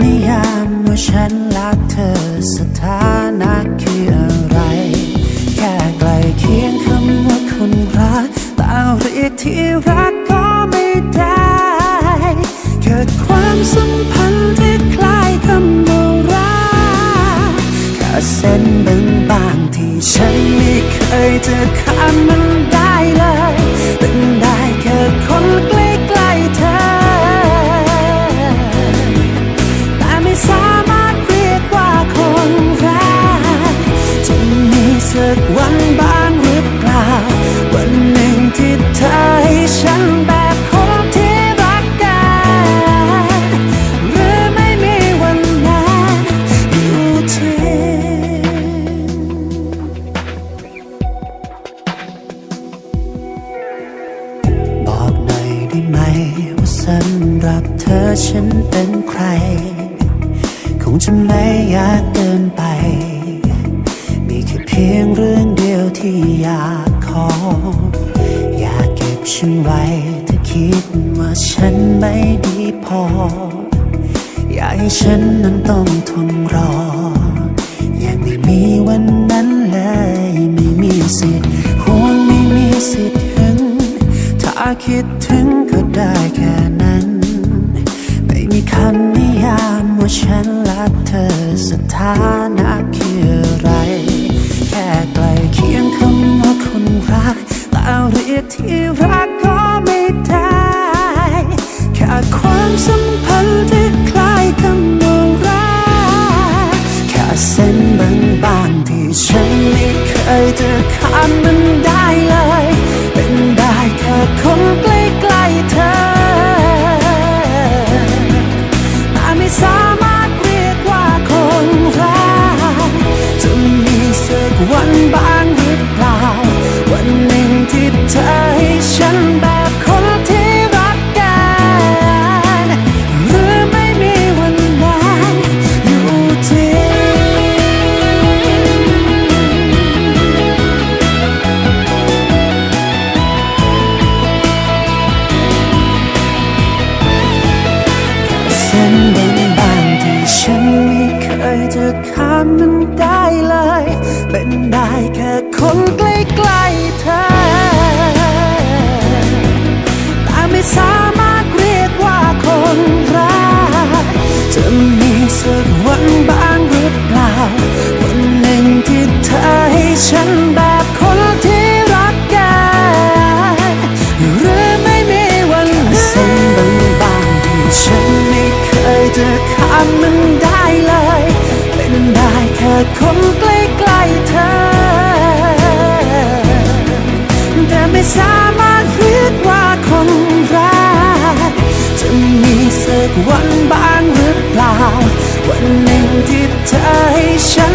นิยามว่าฉันรักเธอสถานะคืออะไร แค่ใกลเคียงคำว่าคนรักแต่เรียกที่รักก็ไม่ได้แค่ความสัมพันธ์ที่คล้ายคำว่ารักแค่เส้นบางๆที่ฉันไม่เคยจะข้ามมันได้เลยเป็น สักวันบ้างหรือเปล่า วันหนึ่งที่เธอให้ฉันแบบคนที่รักกันหรือไม่มีวันนั้นอยู่ที่บอกหน่อยได้ไหมว่าสำหรับเธอฉันเป็นใคร คงจะไม่ยากเกินไป พียงเรื่องเดียวที่อยากขอ อยากเก็บฉันไว้ถ้าคิดว่าฉันไม่ดีพอ อยากให้ฉันนั้นต้องทนรอ ยังไม่มีวันนั้นเลย ไม่มีสิทธิ์ห่วงไม่มีสิทธิ์หึงถ้าคิดถึงก็ได้แค่นั้น ไม่มีคำนิยามว่าฉันรักเธอสถานะ ที่รักก็ไม่ได้แค่ความสัมพันธ์ที่คล้ายกันว่ารักแค่เส้นบางๆที่ฉันไม่เคยจะข้ามมันได้เลย เป็นได้แค่คนใกล้ เคยจะข้ามมันได้เลย เป็นได้แค่คนใกล้ๆเธอ แต่ไม่สามารถเรียกว่าคนรักจะมีสักวันบ้างหรือเปล่า วันหนึ่งที่เธอให้ฉัน